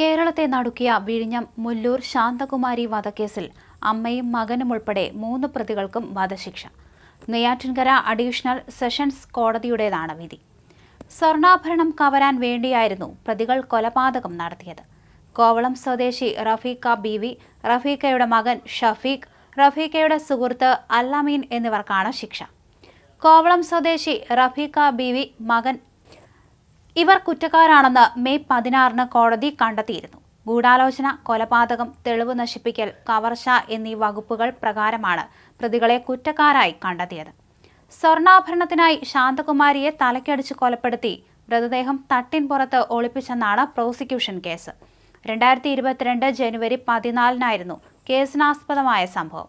കേരളത്തെ നടുക്കിയ വിഴിഞ്ഞം മുല്ലൂർ ശാന്തകുമാരി വധക്കേസിൽ അമ്മയും മകനും ഉൾപ്പെടെ മൂന്ന് പ്രതികൾക്കും വധശിക്ഷ. നെയ്യാറ്റിൻകര അഡീഷണൽ സെഷൻസ് കോടതിയുടേതാണ് വിധി. സ്വർണാഭരണം കവരാൻ വേണ്ടിയായിരുന്നു പ്രതികൾ കൊലപാതകം നടത്തിയത്. കോവളം സ്വദേശി റഫീഖ ബീവി റഫീഖയുടെ മകൻ ഷഫീഖ് റഫീഖയുടെ സുഹൃത്ത് അല്ലാമീൻ എന്നിവർക്കാണ് ശിക്ഷ. കോവളം സ്വദേശി റഫീഖ ബീവി മകൻ ഇവർ കുറ്റക്കാരാണെന്ന് മെയ് പതിനാറിന് കോടതി കണ്ടെത്തിയിരുന്നു. ഗൂഢാലോചന കൊലപാതകം തെളിവ് നശിപ്പിക്കൽ കവർച്ച എന്നീ വകുപ്പുകൾ പ്രകാരമാണ് പ്രതികളെ കുറ്റക്കാരായി കണ്ടെത്തിയത്. സ്വർണാഭരണത്തിനായി ശാന്തകുമാരിയെ തലക്കടിച്ച് കൊലപ്പെടുത്തി മൃതദേഹം തട്ടിൻ പുറത്ത് ഒളിപ്പിച്ചെന്നാണ് പ്രോസിക്യൂഷൻ കേസ്. രണ്ടായിരത്തി ഇരുപത്തിരണ്ട് ജനുവരി പതിനാലിനായിരുന്നു കേസിനാസ്പദമായ സംഭവം.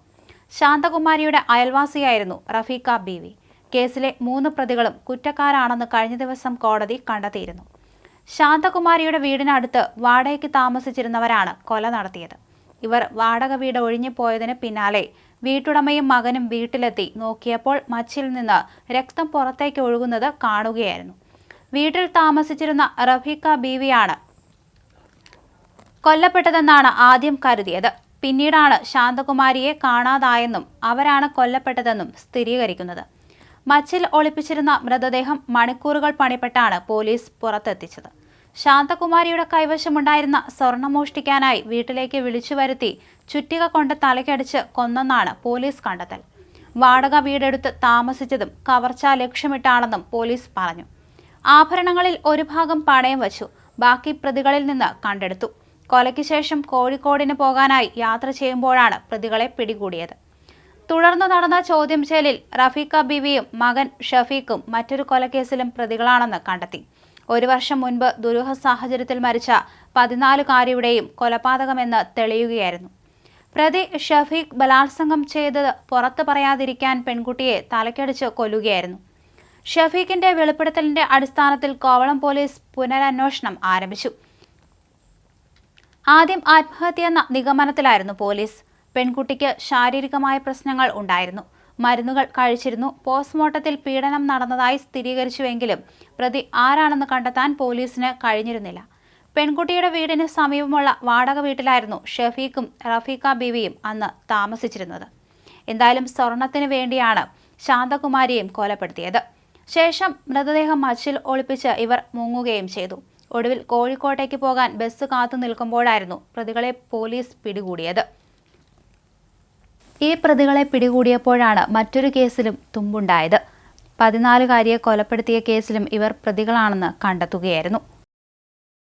ശാന്തകുമാരിയുടെ അയൽവാസിയായിരുന്നു റഫീഖ ബീവി. കേസിലെ മൂന്ന് പ്രതികളും കുറ്റക്കാരാണെന്ന് കഴിഞ്ഞ ദിവസം കോടതി കണ്ടെത്തിയിരുന്നു. ശാന്തകുമാരിയുടെ വീടിനടുത്ത് വാടകയ്ക്ക് താമസിച്ചിരുന്നവരാണ് കൊല നടത്തിയത്. ഇവർ വാടക വീട് ഒഴിഞ്ഞു പോയതിന് പിന്നാലെ വീട്ടുടമയും മകനും വീട്ടിലെത്തി നോക്കിയപ്പോൾ മച്ചിൽ നിന്ന് രക്തം പുറത്തേക്ക് ഒഴുകുന്നത് കാണുകയായിരുന്നു. വീട്ടിൽ താമസിച്ചിരുന്ന റഫീഖ ബീവിയാണ് കൊല്ലപ്പെട്ടതെന്നാണ് ആദ്യം കരുതിയത്. പിന്നീടാണ് ശാന്തകുമാരിയെ കാണാതായെന്നും അവരാണ് കൊല്ലപ്പെട്ടതെന്നും സ്ഥിരീകരിക്കുന്നത്. മച്ചിൽ ഒളിപ്പിച്ചിരുന്ന മൃതദേഹം മണിക്കൂറുകൾ പണിപ്പെട്ടാണ് പോലീസ് പുറത്തെത്തിച്ചത്. ശാന്തകുമാരിയുടെ കൈവശമുണ്ടായിരുന്ന സ്വർണം മോഷ്ടിക്കാനായി വീട്ടിലേക്ക് വിളിച്ചു വരുത്തി ചുറ്റിക കൊണ്ട് തലയ്ക്കടിച്ച് കൊന്നെന്നാണ് പോലീസ് കണ്ടെത്തൽ. വാടക വീടെടുത്ത് താമസിച്ചതും കവർച്ച ലക്ഷ്യമിട്ടാണെന്നും പോലീസ് പറഞ്ഞു. ആഭരണങ്ങളിൽ ഒരു ഭാഗം പണയം വച്ചു ബാക്കി പ്രതികളിൽ നിന്ന് കണ്ടെടുത്തു. കൊലയ്ക്ക് ശേഷം കോഴിക്കോടിന് പോകാനായി യാത്ര ചെയ്യുമ്പോഴാണ് പ്രതികളെ പിടികൂടിയത്. തുടർന്ന് നടന്ന ചോദ്യം ചെയ്യലിൽ റഫീഖ ബിവിയും മകൻ ഷഫീഖും മറ്റൊരു കൊലക്കേസിലും പ്രതികളാണെന്ന് കണ്ടെത്തി. ഒരു വർഷം മുൻപ് ദുരൂഹ സാഹചര്യത്തിൽ മരിച്ച പതിനാലുകാരിയുടെയും കൊലപാതകമെന്ന് തെളിയുകയായിരുന്നു. പ്രതി ഷഫീഖ് ബലാത്സംഗം ചെയ്തത് പുറത്തു പറയാതിരിക്കാൻ പെൺകുട്ടിയെ തലക്കടിച്ച് കൊല്ലുകയായിരുന്നു. ഷഫീഖിന്റെ വെളിപ്പെടുത്തലിന്റെ അടിസ്ഥാനത്തിൽ കോവളം പോലീസ് പുനരന്വേഷണം ആരംഭിച്ചു. ആദ്യം ആത്മഹത്യ എന്ന നിഗമനത്തിലായിരുന്നു പോലീസ്. പെൺകുട്ടിക്ക് ശാരീരികമായ പ്രശ്നങ്ങൾ ഉണ്ടായിരുന്നു. മരുന്നുകൾ കഴിച്ചിരുന്നു. പോസ്റ്റ്മോർട്ടത്തിൽ പീഡനം നടന്നതായി സ്ഥിരീകരിച്ചുവെങ്കിലും പ്രതി ആരാണെന്ന് കണ്ടെത്താൻ പോലീസിന് കഴിഞ്ഞിരുന്നില്ല. പെൺകുട്ടിയുടെ വീടിന് സമീപമുള്ള വാടക വീട്ടിലായിരുന്നു ഷഫീഖും റഫീഖ ബീവിയും അന്ന് താമസിച്ചിരുന്നത്. എന്തായാലും സ്വർണത്തിന് വേണ്ടിയാണ് ശാന്തകുമാരിയും കൊലപ്പെടുത്തിയത്. ശേഷം മൃതദേഹം മച്ചിൽ ഒളിപ്പിച്ച് ഇവർ മുങ്ങുകയും ചെയ്തു. ഒടുവിൽ കോഴിക്കോട്ടേക്ക് പോകാൻ ബസ് കാത്തു നിൽക്കുമ്പോഴായിരുന്നു പ്രതികളെ പോലീസ് പിടികൂടിയത്. ഈ പ്രതികളെ പിടികൂടിയപ്പോഴാണ് മറ്റൊരു കേസിലും തുമ്പുണ്ടായത്. പതിനാലുകാരിയെ കൊലപ്പെടുത്തിയ കേസിലും ഇവർ പ്രതികളാണെന്ന് കണ്ടെത്തുകയായിരുന്നു.